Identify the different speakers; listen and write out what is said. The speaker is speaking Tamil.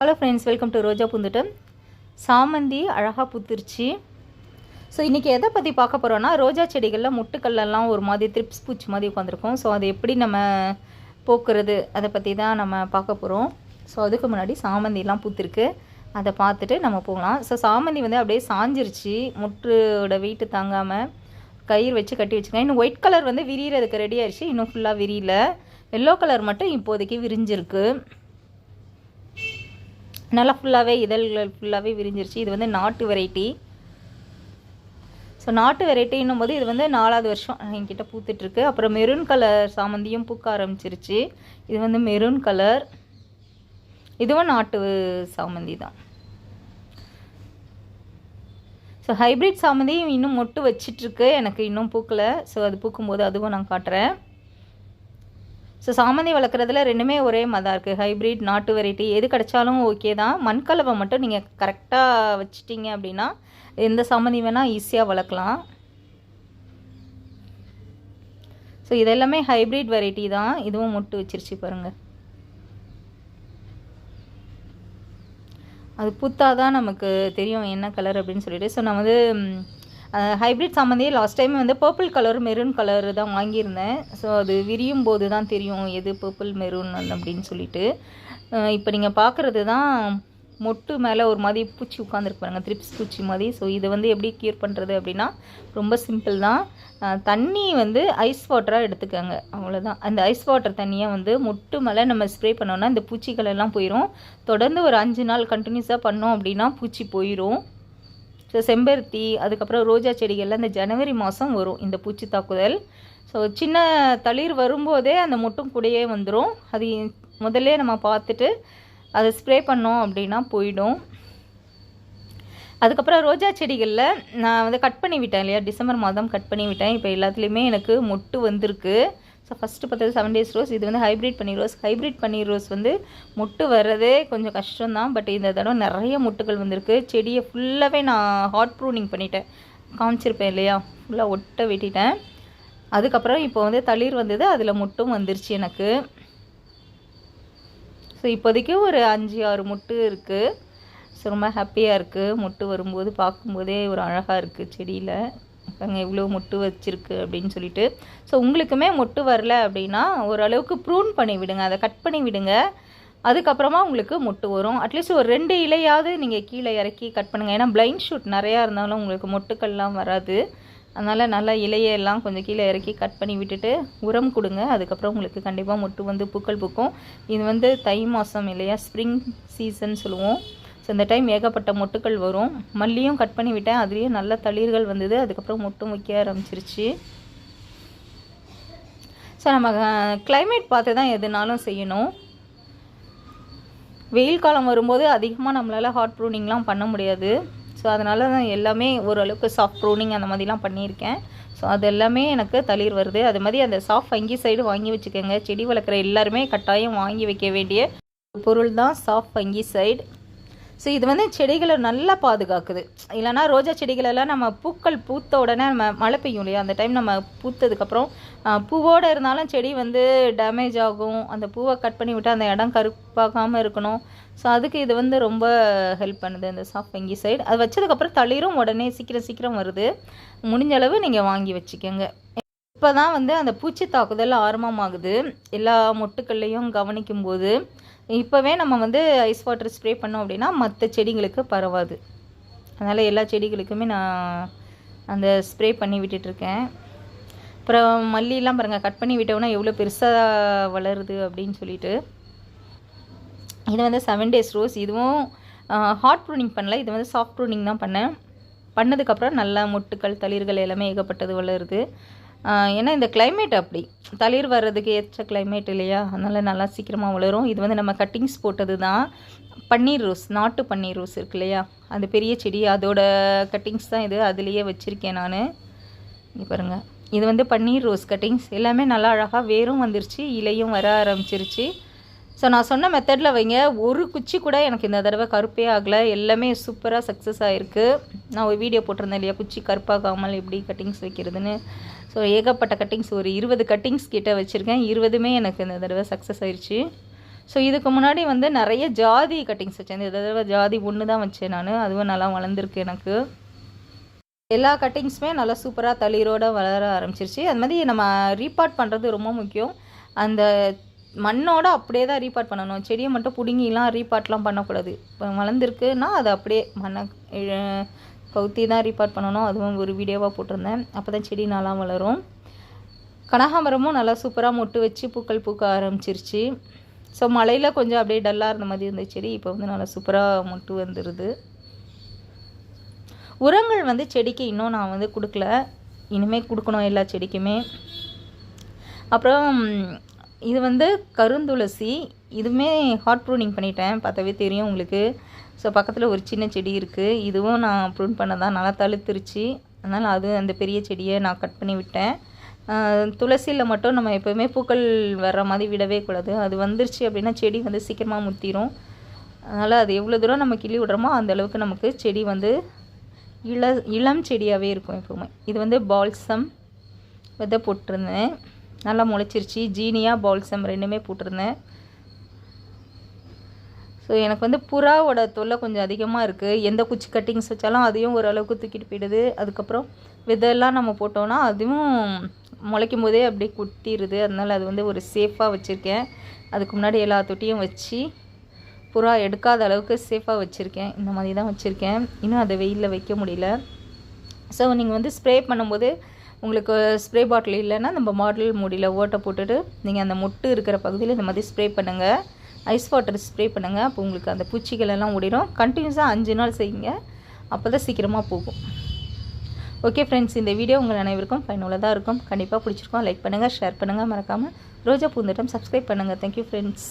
Speaker 1: ஹலோ ஃப்ரெண்ட்ஸ் வெல்கம் டு ரோஜா பூந்துட்டம் சாமந்தி அழகாக பூத்துருச்சு. ஸோ இன்றைக்கி எதை பற்றி பார்க்க போகிறோன்னா ரோஜா செடிகளில் முட்டுக்கல்லெல்லாம் ஒரு மாதிரி த்ரிப்ஸ் பூச்சி மாதிரி உட்காந்துருக்கும் ஸோ அதை எப்படி நம்ம போக்குறது அதை பற்றி தான் நம்ம பார்க்க போகிறோம் ஸோ அதுக்கு முன்னாடி சாமந்திலாம் பூத்திருக்கு. அதை பார்த்துட்டு நம்ம போகலாம். ஸோ சாமந்தி வந்து அப்படியே சாஞ்சிருச்சு. முட்டோட வெயிட்டு தாங்காமல் கயிறு வச்சு கட்டி வச்சுருக்கேன். இன்னும் ஒயிட் கலர் வந்து விரியிறதுக்கு ரெடி ஆயிடுச்சு இன்னும் ஃபுல்லாக விரியல. எல்லோ கலர் மட்டும் இப்போதைக்கு விரிஞ்சிருக்கு. நல்லா ஃபுல்லாகவே இதழ்கள் ஃபுல்லாகவே விரிஞ்சிருச்சு. இது வந்து நாட்டு வெரைட்டி ஸோ நாட்டு வெரைட்டின்னும் போது இது வந்து நாலாவது வருஷம் என்கிட்ட பூத்துட்ருக்கு அப்புறம் மெரூன் கலர் சாமந்தியும் பூக்க ஆரம்பிச்சிருச்சு. இது வந்து மெரூன் கலர் இதுவும் நாட்டு சாமந்தி தான். ஸோ ஹைப்ரிட் சாமந்தியும் இன்னும் மொட்டு வச்சிட்ருக்கு எனக்கு இன்னும் பூக்கலை. ஸோ அது பூக்கும்போது அதுவும் நான் காட்டுறேன். ஸோ சாமந்தி வளர்க்குறதுல ரெண்டுமே ஒரே மதம் இருக்குது ஹைப்ரிட் நாட்டு வெரைட்டி எது கிடைச்சாலும் ஓகே தான். மண்கலவை மட்டும் நீங்கள் கரெக்டாக வச்சிட்டிங்க அப்படின்னா எந்த சாமந்தி வேணால் ஈஸியாக வளர்க்கலாம். ஸோ இதெல்லாமே ஹைப்ரிட் வெரைட்டி தான். இதுவும் முட்டு வச்சிருச்சு பாருங்கள் அது பூத்தா தான் நமக்கு தெரியும் என்ன கலர் அப்படின்னு சொல்லிட்டு. ஸோ நான் வந்து ஹைப்ரிட் சாமந்தியே லாஸ்ட் டைம் வந்து பர்பிள் கலர் மெரூன் கலர் தான் வாங்கியிருந்தேன். ஸோ அது விரியும் போது தான் தெரியும் எது பர்பிள் மெரூன் அப்படின்னு சொல்லிட்டு. இப்போ நீங்கள் பார்க்குறது தான் மொட்டு மேலே ஒரு மாதிரி பூச்சி உட்காந்துருக்கு பாருங்க த்ரிப்ஸ் பூச்சி மாதிரி. ஸோ இதை வந்து எப்படி க்யூர் பண்ணுறது அப்படின்னா ரொம்ப சிம்பிள் தான். தண்ணி வந்து ஐஸ் வாட்டராக எடுத்துக்கோங்க அவ்வளோதான் அந்த ஐஸ் வாட்டர் தண்ணியை வந்து மொட்டு மேலே நம்ம ஸ்ப்ரே பண்ணோன்னா இந்த பூச்சிகள் எல்லாம் போயிடும் தொடர்ந்து ஒரு அஞ்சு நாள் கண்டினியூஸாக பண்ணோம் அப்படின்னா பூச்சி போயிடும் ஸோ செம்பருத்தி அதுக்கப்புறம் ரோஜா செடிகளில் இந்த ஜனவரி மாதம் வரும் இந்த பூச்சி தாக்குதல். ஸோ சின்ன தளிர் வரும்போதே அந்த மொட்டும் கூடயே வந்துடும் அது முதல்ல நம்ம பார்த்துட்டு அதை ஸ்ப்ரே பண்ணோம் அப்படின்னா போயிடும். அதுக்கப்புறம் ரோஜா செடிகளில் நான் வந்து கட் பண்ணி விட்டேன் இல்லையா? டிசம்பர் மாதம் கட் பண்ணி விட்டேன். இப்போ எல்லாத்துலேயுமே எனக்கு மொட்டு வந்திருக்கு. ஸோ ஃபஸ்ட்டு பார்த்தது செவன் டேஸ் ரோஸ் இது வந்து ஹைப்ரிட் பன்னீர் ரோஸ் ஹைப்ரிட் பன்னீர் ரோஸ் வந்து மொட்டு வர்றதே கொஞ்சம் கஷ்டம்தான். பட் இந்த தடவை நிறைய மொட்டுகள் வந்திருக்கு. செடியை ஃபுல்லாகவே நான் ஹாட் ப்ரூனிங் பண்ணிட்டேன். காமிச்சிருப்பேன் இல்லையா? ஃபுல்லாக ஒட்ட வெட்டிட்டேன். அதுக்கப்புறம் இப்போ வந்து தளிர் வந்தது. அதில் மொட்டும் வந்துருச்சு எனக்கு. ஸோ இப்போதைக்கு ஒரு அஞ்சு ஆறு மொட்டு இருக்குது ஸோ ரொம்ப ஹாப்பியாக இருக்குது மொட்டு வரும்போது பார்க்கும்போதே ஒரு அழகாக இருக்குது செடியில். பாருங்க இவ்வளோ மொட்டு வச்சிருக்கு அப்படின்னு சொல்லிட்டு. ஸோ உங்களுக்குமே மொட்டு வரல அப்படின்னா ஓரளவுக்கு ப்ரூன் பண்ணி விடுங்க. அதை கட் பண்ணி விடுங்க. அதுக்கப்புறமா உங்களுக்கு மொட்டு வரும். அட்லீஸ்ட் ஒரு ரெண்டு இலையாவது நீங்கள் கீழே இறக்கி கட் பண்ணுங்கள் ஏன்னா பிளைண்ட் ஷூட் நிறையா இருந்தாலும் உங்களுக்கு மொட்டுக்கள்லாம் வராது. அதனால் நல்லா இலையெல்லாம் கொஞ்சம் கீழே இறக்கி கட் பண்ணி விட்டுட்டு உரம் கொடுங்க. அதுக்கப்புறம் உங்களுக்கு கண்டிப்பாக மொட்டு வந்து பூக்கள் பூக்கும். இது வந்து தை மாதம் இல்லையா? ஸ்ப்ரிங் சீசன் சொல்லுவோம். ஸோ இந்த டைம் ஏகப்பட்ட மொட்டுக்கள் வரும். மல்லியும் கட் பண்ணி விட்டேன். அதுலேயும் நல்ல தளிர்கள் வந்தது. அதுக்கப்புறம் மொட்டும் வைக்க ஆரம்பிச்சிருச்சு. ஸோ நம்ம கிளைமேட் பார்த்து தான் எதுனாலும் செய்யணும். வெயில் காலம் வரும்போது அதிகமாக நம்மளால் ஹாட் ப்ரூனிங்லாம் பண்ண முடியாது. ஸோ அதனால தான் எல்லாமே ஓரளவுக்கு சாஃப்ட் ப்ரூனிங் அந்த மாதிரிலாம் பண்ணியிருக்கேன். ஸோ அது எல்லாமே எனக்கு தளிர் வருது. அது மாதிரி அந்த சாஃப்ட் வங்கி சைடு வாங்கி வச்சுக்கோங்க. செடி வளர்க்குற எல்லாருமே கட்டாயம் வாங்கி வைக்க வேண்டிய பொருள் தான் சாஃப்ட் வங்கி சைடு ஸோ இது வந்து செடிகளை நல்லா பாதுகாக்குது. இல்லைனா ரோஜா செடிகளெல்லாம் நம்ம பூக்கள் பூத்த உடனே நம்ம மழை பெய்யும் இல்லையா? அந்த டைம் நம்ம பூத்ததுக்கப்புறம் பூவோடு இருந்தாலும் செடி வந்து டேமேஜ் ஆகும். அந்த பூவை கட் பண்ணி விட்டு அந்த இடம் கருப்பாகாமல் இருக்கணும். ஸோ அதுக்கு இது வந்து ரொம்ப ஹெல்ப் பண்ணுது இந்த சாஃப்ட் வெங்கி சைடு அது வச்சதுக்கப்புறம் தளிரும் உடனே சீக்கிரம் சீக்கிரம் வருது. முடிஞ்ச அளவு நீங்கள் வாங்கி வச்சுக்கோங்க. இப்போ தான் வந்து அந்த பூச்சி தாக்குதல் ஆரம்பமாகுது. எல்லா மொட்டுக்கள்லையும் கவனிக்கும் போது இப்போவே நம்ம வந்து ஐஸ் வாட்டர் ஸ்ப்ரே பண்ணோம் அப்படின்னா மற்ற செடிங்களுக்கு பரவாது. அதனால் எல்லா செடிகளுக்குமே நான் அந்த ஸ்ப்ரே பண்ணி விட்டுட்ருக்கேன் அப்புறம் மல்லிலாம் பாருங்கள் கட் பண்ணி விட்டோம்னா எவ்வளோ பெருசாக வளருது அப்படின்னு சொல்லிட்டு. இது வந்து செவன் டேஸ் ரோஸ் இதுவும் ஹாட் ப்ரூனிங் பண்ணல இது வந்து சாஃப்ட் ப்ரூனிங் தான் பண்ணேன். பண்ணதுக்கப்புறம் நல்லா மொட்டுக்கள் தளிர்கள் எல்லாமே ஏகப்பட்டது வளருது. ஏன்னா இந்த கிளைமேட் அப்படி. தளிர் வர்றதுக்கு ஏற்ற கிளைமேட் இல்லையா? அதனால் நல்லா சீக்கிரமாக வளரும். இது வந்து நம்ம கட்டிங்ஸ் போட்டது தான் பன்னீர் ரோஸ் நாட்டு பன்னீர் ரோஸ் இருக்கு இல்லையா? அது பெரிய செடி. அதோட கட்டிங்ஸ் தான் இது. அதுலேயே வச்சுருக்கேன் நான். இங்கே பாருங்கள் இது வந்து பன்னீர் ரோஸ் கட்டிங்ஸ் எல்லாமே நல்லா அழகாக வேரும் வந்துருச்சு. இலையும் வர ஆரம்பிச்சிருச்சு. ஸோ நான் சொன்ன மெத்தடில் வைங்க. ஒரு குச்சி கூட எனக்கு இந்த தடவை கருப்பே ஆகலை. எல்லாமே சூப்பராக சக்ஸஸ் ஆகிருக்கு நான் ஒரு வீடியோ போட்டிருந்தேன் இல்லையா? குச்சி கருப்பாகாமல் எப்படி கட்டிங்ஸ் வைக்கிறதுன்னு. ஸோ ஏகப்பட்ட கட்டிங்ஸ் ஒரு இருபது கட்டிங்ஸ் கிட்டே வச்சுருக்கேன். இருபதுமே எனக்கு இந்த தடவை சக்ஸஸ் ஆயிடுச்சு ஸோ இதுக்கு முன்னாடி வந்து நிறைய ஜாதி கட்டிங்ஸ் வச்சேன். இந்த தடவை ஜாதி ஒன்று தான் வச்சேன் நான். அதுவும் நல்லா வளர்ந்துருக்கு எனக்கு. எல்லா கட்டிங்ஸுமே நல்லா சூப்பராக தளிரோடு வளர ஆரம்பிச்சிருச்சு. அது மாதிரி நம்ம ரீபார்ட் பண்ணுறது ரொம்ப முக்கியம். அந்த மண்ணோட அப்படியே தான் ரீபார்ட் பண்ணணும். செடியை மட்டும் பிடுங்கிலாம் ரீபார்ட்லாம் பண்ணக்கூடாது. இப்போ வளர்ந்துருக்குன்னா அதை அப்படியே மண்ணை கவுத்தி தான் ரீபார்ட் பண்ணணும். அதுவும் ஒரு வீடியோவாக போட்டிருந்தேன். அப்போ தான் செடி நல்லா வளரும். கனகாமரமும் நல்லா சூப்பராக மொட்டு வச்சு பூக்கள் பூக்க ஆரம்பிச்சிருச்சு. ஸோ மழையில் கொஞ்சம் அப்படியே டல்லாக இருந்த மாதிரி இருந்த செடி இப்போ வந்து நல்லா சூப்பராக மொட்டு வந்துடுது உரங்கள் வந்து செடிக்கு இன்னும் நான் வந்து கொடுக்கல. இனிமேல் கொடுக்கணும் எல்லா செடிக்குமே. அப்புறம் இது வந்து கருந்துளசி. இதுவுமே ஹாட் ப்ரூனிங் பண்ணிட்டேன். பார்த்தாவே தெரியும் உங்களுக்கு. ஸோ பக்கத்தில் ஒரு சின்ன செடி இருக்குது இதுவும் நான் ப்ரூன் பண்ண தான் நல்லா தழுத்துருச்சு. அதனால் அது அந்த பெரிய செடியை நான் கட் பண்ணி விட்டேன். துளசியில் மட்டும் நம்ம எப்போவுமே பூக்கள் வர்ற மாதிரி விடவே கூடாது. அது வந்துருச்சு அப்படின்னா செடி வந்து சீக்கிரமாக முத்திரும். அதனால் அது எவ்வளோ தூரம் நம்ம கிள்ளி விடுறோமோ அந்த அளவுக்கு நமக்கு செடி வந்து இள இளம் செடியாகவே இருக்கும் எப்போவுமே. இது வந்து பால்சம் விதை போட்டிருந்தேன். நல்லா முளைச்சிருச்சு. ஜீனியா பால்சம் ரெண்டுமே போட்டிருந்தேன். ஸோ எனக்கு வந்து புறாவோட தொல்லை கொஞ்சம் அதிகமாக இருக்குது எந்த குச்சி கட்டிங்ஸ் வச்சாலும் அதையும் ஓரளவுக்கு தூக்கிட்டு போயிடுது. அதுக்கப்புறம் விதையெல்லாம் நம்ம போட்டோன்னா அதுவும் முளைக்கும் போதே அப்படியே குத்திடுது அதனால் அது வந்து ஒரு சேஃபாக வச்சுருக்கேன். அதுக்கு முன்னாடி எல்லா தொட்டியும் வச்சு புறா எடுக்காத அளவுக்கு சேஃபாக வச்சுருக்கேன். இந்த மாதிரி தான் வச்சுருக்கேன். இன்னும் அதை வெயிலில் வைக்க முடியல. ஸோ நீங்கள் வந்து ஸ்ப்ரே பண்ணும்போது உங்களுக்கு ஸ்ப்ரே பாட்டில் இல்லைன்னா நம்ம மாடல் மூடியில் ஓட்டை போட்டுட்டு நீங்கள் அந்த மொட்டு இருக்கிற பகுதியில் இந்த மாதிரி ஸ்ப்ரே பண்ணுங்கள் ஐஸ் வாட்டர் ஸ்ப்ரே பண்ணுங்கள் அப்போ உங்களுக்கு அந்த பூச்சிகள் எல்லாம் ஓடிடும் கண்டினியூஸாக அஞ்சு நாள் செய்யுங்க. அப்போ தான் சீக்கிரமாக போகும். ஓகே ஃப்ரெண்ட்ஸ் இந்த வீடியோ உங்கள் அனைவருக்கும் பயனுள்ளதாக இருக்கும். கண்டிப்பாக பிடிச்சிருக்கோம். லைக் பண்ணுங்கள் ஷேர் பண்ணுங்கள் மறக்காமல் ரோஜா பூந்தட்டம் சப்ஸ்கிரைப் பண்ணுங்கள் தேங்க்யூ ஃப்ரெண்ட்ஸ்